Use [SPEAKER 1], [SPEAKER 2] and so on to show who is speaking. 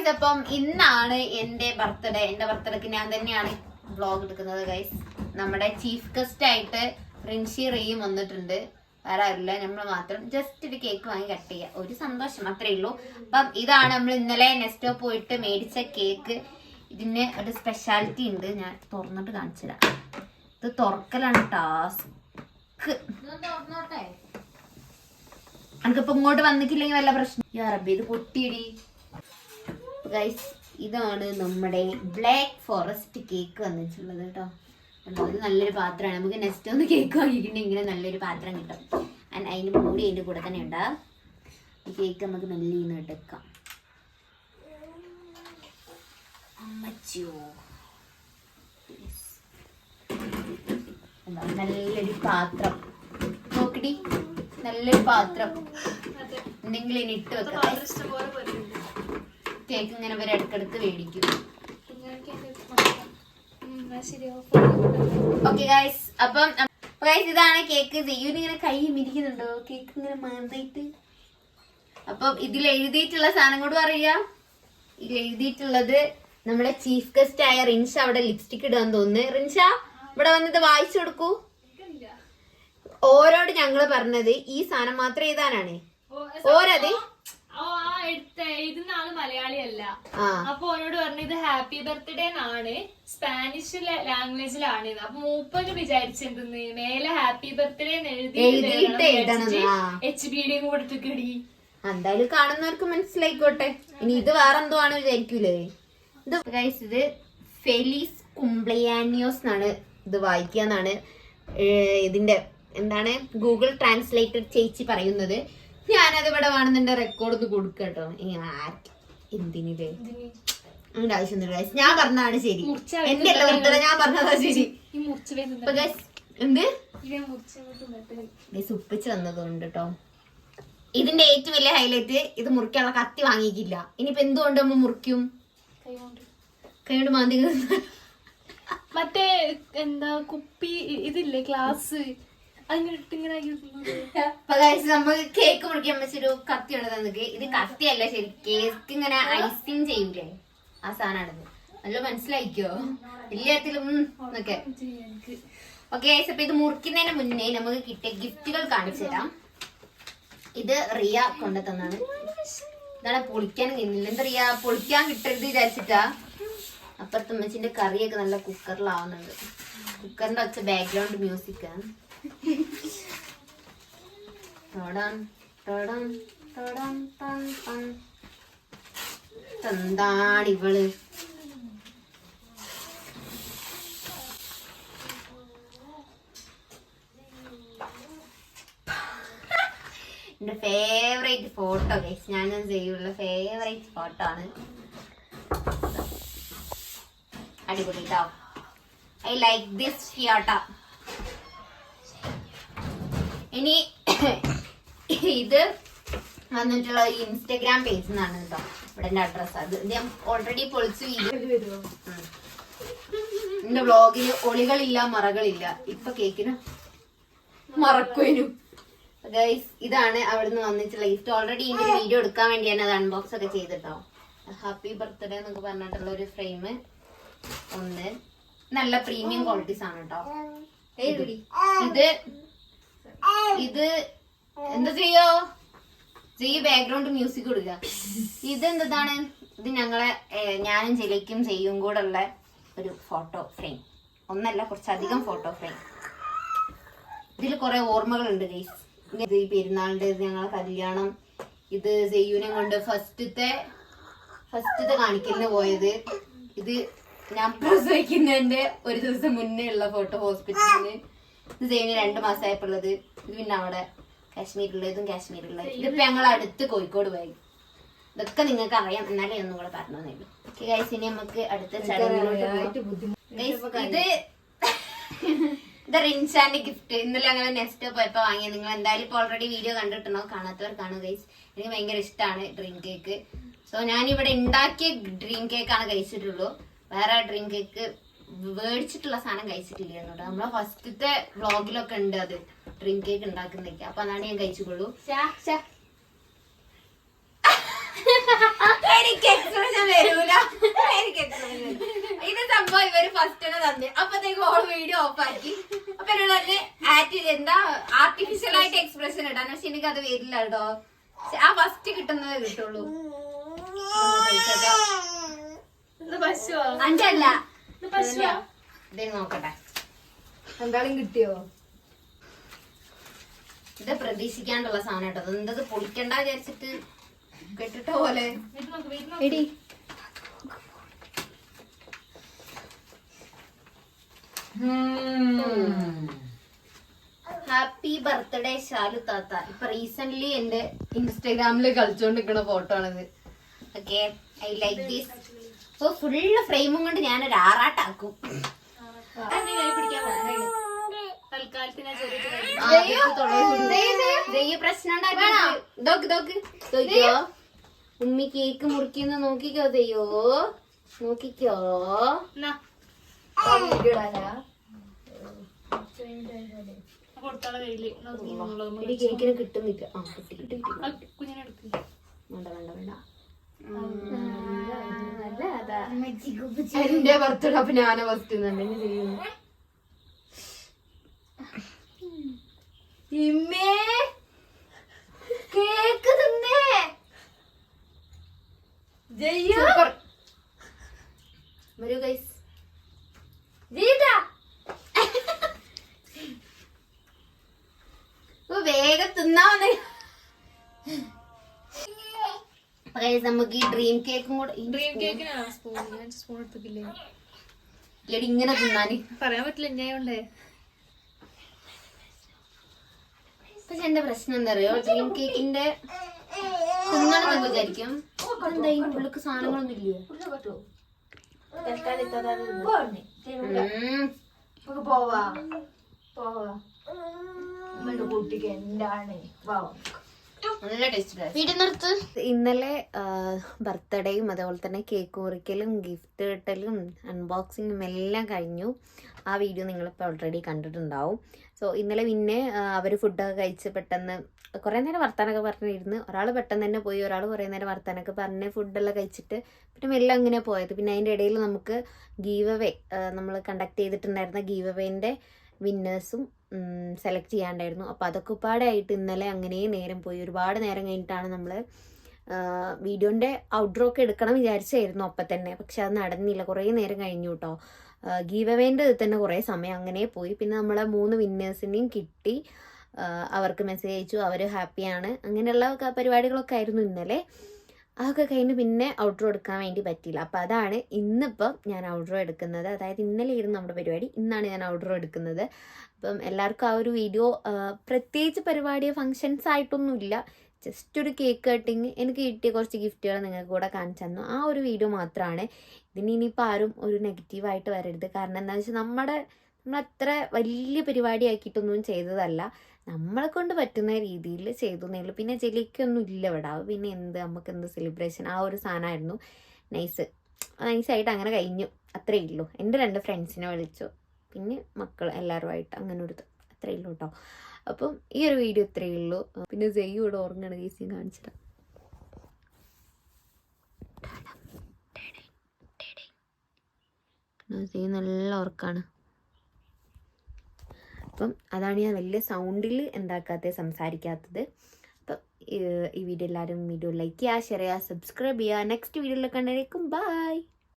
[SPEAKER 1] Guys അപ്പം ഇന്നാണ് എന്റെ ബർത്ത്ഡേ എന്റെ ബർത്ത്ഡേക്ക് ഞാൻ തന്നെയാണ് വ്ളോഗ് എടുക്കുന്നത് ഗൈസ് നമ്മുടെ ചീഫ് ഗസ്റ്റ് ആയിട്ട് റിൻഷി റീയും വന്നിട്ടുണ്ട്. വേറെ ആരില്ല നമ്മൾ മാത്രം ജസ്റ്റ് ഒരു കേക്ക് വാങ്ങി കട്ട് ചെയ്യുക ഒരു സന്തോഷം അത്രേ ഉള്ളൂ. അപ്പം ഇതാണ് നമ്മൾ ഇന്നലെ നെസ്റ്റോ പോയിട്ട് മേടിച്ച കേക്ക് ഇതിന് ഒരു സ്പെഷ്യാലിറ്റി ഉണ്ട്. ഞാൻ തുറന്നിട്ട് കാണിച്ചു തരാം. ഇത് തുറക്കലാണ് ടാസ്ക് എനിക്കിപ്പോ ഇങ്ങോട്ട് വന്നിട്ടില്ലെങ്കിൽ വല്ല പ്രശ്നം യാ അറബി ഇത് പൊട്ടിയിടി. ഗൈസ് ഇതാണ് നമ്മുടെ ബ്ലാക്ക് ഫോറസ്റ്റ് കേക്ക് വന്നിട്ടുള്ളത് കേട്ടോ അത് നല്ലൊരു പാത്രമാണ്. നമുക്ക് നെക്സ്റ്റ് ഒന്ന് കേക്ക് വാങ്ങിയിട്ടുണ്ടെങ്കിൽ ഇങ്ങനെ നല്ലൊരു പാത്രം കിട്ടും. അതിന് മൂടി അതിന്റെ കൂടെ തന്നെ ഉണ്ടാവും കേക്ക് നമുക്ക് മെല്ലിന്ന് എടുക്കാം. അമ്മച്ചോ നല്ലൊരു പാത്രം. നോക്കടി. നല്ലൊരു പാത്രം. എന്തെങ്കിലും ഇട്ട് വെക്കാം. കേക്ക് ഇങ്ങനെ ഇവർ ഇടക്കിടക്ക് മേടിക്കും. ഓക്കെ ഗൈസ് അപ്പം ഗൈസ് ഇതാണ് കേക്ക്. ചെയ്യുന്ന ഇങ്ങനെ കൈ മിരിക്കുന്നുണ്ടോ? കേക്ക് ഇങ്ങനെ മാന്തായിട്ട്. അപ്പം ഇതിൽ എഴുതിയിട്ടുള്ള സാധനം കൂടെ അറിയാം ഇതിൽ എഴുതിയിട്ടുള്ളത് നമ്മുടെ ചീഫ് ഗസ്റ്റ് ആയ റിൻഷ അവിടെ ലിപ്സ്റ്റിക് ഇടാൻ തോന്നുന്നു. റിൻഷ ഇവിടെ വന്നിട്ട് വായിച്ചു കൊടുക്കൂ. ഓരോട് ഞങ്ങൾ പറഞ്ഞത് ഈ സാധനം മാത്രം എഴുതാനാണ്. ഓരത്
[SPEAKER 2] എടുത്ത എഴുതുന്ന ആൾ മലയാളിയല്ല. അപ്പൊ ഓനോട് പറഞ്ഞു ഇത് ഹാപ്പി ബർത്ത്ഡേ എന്നാണ് സ്പാനിഷ് ലാംഗ്വേജിലാണ് അപ്പൊ മൂപ്പര് വിചാരിച്ചെന്തെന്ന് മേലെ ഹാപ്പി ബർത്ത്ഡേ
[SPEAKER 1] എന്ന് എഴുതണം ആ.
[SPEAKER 2] എച്ച് ബി ഡിയും കൊടുത്തിക്കടി
[SPEAKER 1] എന്തായാലും കാണുന്നവർക്ക് മനസ്സിലായിക്കോട്ടെ. ഇനി ഇത് വേറെന്തോ ആണ് വിചാരിക്കൂലേ? ഇത് ഇത് ഫെലീസ് കുംബ്ലിയാനിയോസ് എന്നാണ് ഇത് വായിക്കാന്നാണ് ഏഹ് ഇതിന്റെ എന്താണ് ഗൂഗിൾ ട്രാൻസ്ലേറ്റഡ് ചേച്ചി പറയുന്നത്. ഞാനത് ഇവിടെ വേണമെന്നുണ്ട് റെക്കോർഡ് ഒന്ന് കൊടുക്കട്ടോ. എന്തിനില്ലേ guys. ഞാൻ പറഞ്ഞതാണ് ശരി. എന്റെ അല്ല ഞാൻ പറഞ്ഞതാ ശരി. എന്ത്? ഗൈസ് ഉപ്പിച്ച് വന്നതുകൊണ്ട് കേട്ടോ ഇതിന്റെ ഏറ്റവും വലിയ ഹൈലൈറ്റ് ഇത് മുറിക്കാനുള്ള കത്തി വാങ്ങിക്കില്ല ഇനിയിപ്പോ എന്തുകൊണ്ട് നമ്മൾ മുറിക്കും? കൈകൊണ്ട് മാന്തി
[SPEAKER 2] മറ്റേ എന്താ കുപ്പി ഇതില്ലേ ഗ്ലാസ്.
[SPEAKER 1] നമുക്ക് കേക്ക് മുറിക്കാൻ വെച്ചൊരു കത്തി ഉണ്ട് തന്നിക്ക് ഇത് കത്തിയല്ല ശരി കേക്ക് ഇങ്ങനെ ഐസിങ് ചെയ്യൂലേ? ആ സാധനമാണത്. നല്ല മനസ്സിലായിക്കോ? എല്ലാത്തിലും എന്നൊക്കെ. ഓക്കെ അപ്പൊ ഇത് മുറിക്കുന്നതിന് മുന്നേ നമുക്ക് കിട്ടിയ ഗിഫ്റ്റുകൾ കാണിച്ചു തരാം. ഇത് റിയ കൊണ്ടു തന്നാണ്. ഇതാണ് പൊളിക്കാൻ നിന്നില്ല. എന്താ റിയ? പൊളിക്കാൻ കിട്ടരുത് വിചാരിച്ചിട്ടാ. അപ്പുറത്ത് അമ്മച്ചിന്റെ കറിയൊക്കെ നല്ല കുക്കറിലാവുന്നുണ്ട് കുക്കറിന്റെ ഒച്ച ബാക്ക്ഗ്രൗണ്ട് മ്യൂസിക് എന്താണ് ഇവൾ? എന്റെ ഫേവറേറ്റ് ഫോട്ടോ ഗൈസ് ഞാൻ ചെയ്യുള്ള ഫേവറേറ്റ് ഫോട്ടോ ആണ്. അടിപൊളി കേട്ടോ ഐ ലൈക്ക് ദിസ് ഫിയോട്ടോ ഇനി ഇത് വന്നിട്ടുള്ള ഒരു ഇൻസ്റ്റഗ്രാം പേജ് നിന്നാണ് കേട്ടോ ഇവിടെ എന്റെ അഡ്രസ് അത് ഞാൻ ഓൾറെഡി പൊളിച്ചു എന്റെ വ്ളോഗിൽ ഒളികളില്ല മറകളില്ല. ഇപ്പൊ കേക്കിന് മറക്കുവനും. ഗൈസ് ഇതാണ് അവിടുന്ന് വന്നിട്ടുള്ള ഗിഫ്റ്റ് ഓൾറെഡി ഇതിന്റെ വീഡിയോ എടുക്കാൻ വേണ്ടിയാണ് അത് അൺബോക്സ് ഒക്കെ ചെയ്തിട്ടോ. ഹാപ്പി ബർത്ത്ഡേ എന്നൊക്കെ പറഞ്ഞിട്ടുള്ള ഒരു ഫ്രെയിം ഒന്ന്. നല്ല പ്രീമിയം ക്വാളിറ്റീസ് ആണ് കേട്ടോ ഇത് ഇത് എന്താ ചെയ്യോ? ചെയ്യ ബാക്ക്ഗ്രൗണ്ട് മ്യൂസിക് കൊടുക്കുക ഇതെന്താണ്? ഇത് ഞങ്ങളെ ഞാനും ജലിക്കും ചെയ്യും കൂടെ ഉള്ള ഒരു ഫോട്ടോ ഫ്രെയിം ഒന്നല്ല കുറച്ചധികം ഫോട്ടോ ഫ്രെയിം ഇതിൽ കുറെ ഓർമ്മകളുണ്ട് ഗൈസ് ഇത് ഈ പെരുന്നാളിന്റെ ഇത് ഞങ്ങളെ കല്യാണം. ഇത് സെയ്യൂനെ കൊണ്ട് ഫസ്റ്റത്തെ ഫസ്റ്റത്തെ കാണിക്കലിന് പോയത്. ഇത് ഞാൻ പ്രസവിക്കുന്നതിന്റെ ഒരു ദിവസം മുന്നേ ഉള്ള ഫോട്ടോ ഹോസ്പിറ്റലിന് ഇത് സെയ്യൂന് രണ്ടു മാസമായപ്പോഴുള്ളത്. ഇത് പിന്നെ അവിടെ കാശ്മീരിലുള്ളതും കാശ്മീരിലുള്ള ഇതിപ്പോ ഞങ്ങൾ അടുത്ത് കോഴിക്കോട് പോയി. ഇതൊക്കെ നിങ്ങൾക്ക് അറിയാം എന്നാലേ ഒന്നും കൂടെ പറഞ്ഞു തന്നെയുള്ളൂ ഓക്കെ ഗൈസ് ഇനി നമുക്ക് അടുത്ത ഇത് ഇത് റിൻസാന്റെ ഗിഫ്റ്റ് ഇന്നലെ അങ്ങനെ നെക്സ്റ്റ് പോയപ്പോ വാങ്ങിയ നിങ്ങൾ എന്തായാലും ഇപ്പൊ ഓൾറെഡി വീഡിയോ കണ്ടിട്ടുണ്ടോ? കാണാത്തവർ കാണുക ഗൈസ് എനിക്ക് ഭയങ്കര ഇഷ്ടമാണ് ഡ്രീം കേക്ക് സോ ഞാൻ ഇവിടെ ഉണ്ടാക്കിയ ഡ്രീം കേക്ക് ആണ് കഴിച്ചിട്ടുള്ളൂ. വേറെ ഡ്രീം കേക്ക് മേടിച്ചിട്ടുള്ള സാധനം കഴിച്ചിട്ടില്ല എന്നോട് നമ്മളെ ഫസ്റ്റത്തെ വ്ലോഗിലൊക്കെ ഉണ്ട് അത്. ഡ്രിങ്ക് കേക്ക് ഉണ്ടാക്കുന്നേക്ക് അപ്പൊ അതാണ് ഞാൻ കഴിച്ചുകൊള്ളൂ. എനിക്ക് എക്സ്പ്രഷൻ വരൂല. എനിക്ക് എക്സ്പ്രഷൻ ഇത് സംഭവം ഇവർ ഫസ്റ്റ് തന്നെ തന്നെ. അപ്പത്തേക്ക് ഓൾ വീഡിയോ ഓഫ് ആക്കി. അപ്പൊ എന്നോട് തന്നെ ആഡ് എന്താ ആർട്ടിഫിഷ്യൽ ആയിട്ട് എക്സ്പ്രഷൻ ഇടാൻ. പക്ഷെ എനിക്ക് അത് വരില്ല കേട്ടോ. ആ ഫസ്റ്റ് കിട്ടുന്നത് കിട്ടുള്ളൂ. അഞ്ചല്ല. നോക്കട്ടെ.
[SPEAKER 3] എന്തായാലും കിട്ടിയോ?
[SPEAKER 1] ഇത് പ്രതീക്ഷിക്കാണ്ടുള്ള സാധനം കേട്ടോ. എന്തത് പൊളിക്കണ്ട വിചാരിച്ചിട്ട് കെട്ടിട്ട പോലെ.
[SPEAKER 3] എടി.
[SPEAKER 1] ഹാപ്പി ബർത്ത്ഡേ ഷാലു താത്ത. ഇപ്പൊ റീസെന്റ് എന്റെ ഇൻസ്റ്റാഗ്രാമിൽ കളിച്ചോണ്ടിരിക്കുന്ന ഫോട്ടോ ആണിത്. ഓക്കെ ഐ ലൈക്ക് ദിസ് അപ്പൊ ഫുള്ള് ഫ്രെയിമും കൊണ്ട് ഞാനൊരു ആറാട്ടാക്കും. പ്രശ്നം? ഉമ്മി കേക്ക് മുറിക്കുന്ന നോക്കിക്കോ തെയ്യോ നോക്കിക്കോ. കേക്കിന് കിട്ടുന്നില്ല. ആ കിട്ടി കിട്ടി കിട്ടി
[SPEAKER 2] ആ, കുഞ്ഞിനെ എടുക്ക്
[SPEAKER 1] വേണ്ട വേണ്ട വേണ്ട എന്റെ ബർത്ത്ഡേ അപ്പൊ ഞാന ഫസ്റ്റ്
[SPEAKER 3] ഇമ്മേ കേക്ക് തിന്നേ. ജയ്യോ?
[SPEAKER 1] സൂപ്പർ വരൂ ഗൈസ്
[SPEAKER 3] ജീതാ.
[SPEAKER 1] വേഗം തിന്നാ വന്നേ ഗൈസ് നമുക്ക് ഈ ഡ്രീം കേക്കും കൂടെ
[SPEAKER 2] ഡ്രീം കേക്കിനാ സ്പൂൺ ഞാൻ സ്പൂൺ എടുത്തിട്ടില്ലേ?
[SPEAKER 1] എടി ഇങ്ങനെ തിന്നാന്.
[SPEAKER 2] പറയാൻ പറ്റില്ല ഞാൻ ഉണ്ടേ
[SPEAKER 1] പക്ഷെ എന്റെ പ്രശ്നം എന്താ അറിയോ ഡ്രീം കേക്കിന്റെ തിന്നണമെന്ന് വിചാരിക്കും. എന്താ ഈ ഉള്ളിക്ക് സാധനങ്ങളൊന്നും ഇല്ലേ?
[SPEAKER 3] പോവാ. പോവാ. നമ്മുടെ കുട്ടിക്ക് എന്താണ്? വാ.
[SPEAKER 1] നല്ല ടേസ്റ്റ് ഇന്നലെ ബർത്ത്ഡേയും അതേപോലെ തന്നെ കേക്ക് മുറിക്കലും ഗിഫ്റ്റ് കിട്ടലും അൺബോക്സിങ്ങും എല്ലാം കഴിഞ്ഞു. ആ വീഡിയോ നിങ്ങളിപ്പോൾ ഓൾറെഡി കണ്ടിട്ടുണ്ടാവും. സോ ഇന്നലെ പിന്നെ അവർ ഫുഡൊക്കെ കഴിച്ച് പെട്ടെന്ന് കുറേ നേരം വർത്താനൊക്കെ പറഞ്ഞിരുന്നു. ഒരാൾ പെട്ടെന്ന് തന്നെ പോയി ഒരാൾ കുറേ നേരം വർത്താനൊക്കെ പറഞ്ഞ് ഫുഡെല്ലാം കഴിച്ചിട്ട് പിന്നെ മെല്ലെ അങ്ങനെ പോയത്. പിന്നെ അതിന്റെ ഇടയിൽ നമുക്ക് ഗീവ് അവേ നമ്മൾ കണ്ടക്ട് ചെയ്തിട്ടുണ്ടായിരുന്ന ഗീവ് അവേന്റെ വിന്നേഴ്സും സെലക്ട് ചെയ്യാണ്ടായിരുന്നു. അപ്പോൾ അതൊക്കെ പാടായിട്ട് ഇന്നലെ അങ്ങനെ നേരം പോയി. ഒരുപാട് നേരം കഴിഞ്ഞിട്ടാണ് നമ്മൾ വീഡിയോന്റെ ഔട്ട്ഡ്രോ ഒക്കെ എടുക്കണം വിചാരിച്ചായിരുന്നു അപ്പം തന്നെ. പക്ഷെ അത് നടന്നില്ല. കുറേ നേരം കഴിഞ്ഞു കേട്ടോ ഗീവ് അവേന്റെ തന്നെ കുറേ സമയം അങ്ങനെ പോയി. പിന്നെ നമ്മളെ മൂന്ന് വിന്നേഴ്സിനെയും കിട്ടി. അവർക്ക് മെസ്സേജ് അയച്ചു. അവർ ഹാപ്പിയാണ് അങ്ങനെയുള്ള പരിപാടികളൊക്കെ ആയിരുന്നു ഇന്നലെ. അതൊക്കെ കഴിഞ്ഞ് പിന്നെ ഔട്ട്ഡ്രോ എടുക്കാൻ വേണ്ടി പറ്റിയില്ല. അപ്പോൾ അതാണ് ഇന്നിപ്പം ഞാൻ ഔട്ട്ഡ്രോ എടുക്കുന്നത്. അതായത് ഇന്നലെ ആയിരുന്നു നമ്മുടെ പരിപാടി. ഇന്നാണ് ഞാൻ ഔട്ട്ഡ്രോ എടുക്കുന്നത്. അപ്പം എല്ലാവർക്കും ആ ഒരു വീഡിയോ പ്രത്യേകിച്ച് പരിപാടിയോ ഫങ്ഷൻസ് ആയിട്ടൊന്നുമില്ല. ജസ്റ്റ് ഒരു കേക്ക് കട്ടിങ് എനിക്ക് കിട്ടിയ കുറച്ച് ഗിഫ്റ്റുകൾ നിങ്ങൾക്ക് കൂടെ കാണിച്ചു തന്നു. ആ ഒരു വീഡിയോ മാത്രമാണ്. ഇതിന് ഇനിയിപ്പോൾ ആരും ഒരു നെഗറ്റീവായിട്ട് വരരുത്. കാരണം എന്താണെന്ന് വെച്ചാൽ നമ്മുടെ നമ്മളത്ര വലിയ പരിപാടി ആക്കിയിട്ടൊന്നും ചെയ്തതല്ല. നമ്മളെ കൊണ്ട് പറ്റുന്ന രീതിയിൽ ചെയ്തു എന്നേ പിന്നെ ജലിക്കൊന്നും ഇല്ല ഇവിടെ. പിന്നെ എന്ത്? നമുക്ക് എന്ത് സെലിബ്രേഷൻ ആ ഒരു സാധനമായിരുന്നു. നൈസ് നൈസായിട്ട് അങ്ങനെ കഴിഞ്ഞു. അത്രയേ ഉള്ളൂ. എന്റെ രണ്ട് ഫ്രണ്ട്സിനെ വിളിച്ചു. പിന്നെ മക്കൾ എല്ലാവരുമായിട്ട് അങ്ങനെ ഒരു അത്രേ അത്രയേ ഉള്ളൂ കേട്ടോ. അപ്പം ഈ ഒരു വീഡിയോ ഇത്രയേ ഉള്ളൂ. പിന്നെ ജയ്യു ഇവിടെ ഓർമ്മയാണ് കേസിയും കാണിച്ചിട്ട് ജയ്യു നല്ല ഉറക്കാണ്. അപ്പം അതാണ് ഞാൻ വലിയ സൗണ്ടിൽ എന്താക്കാത്തത് സംസാരിക്കാത്തത്. അപ്പം ഈ- വീഡിയോ എല്ലാവരും വീഡിയോ ലൈക്ക് ചെയ്യുക ഷെയർ ചെയ്യുക സബ്സ്ക്രൈബ് ചെയ്യുക. നെക്സ്റ്റ് വീഡിയോയിൽ കണ്ടിരിക്കും ബൈ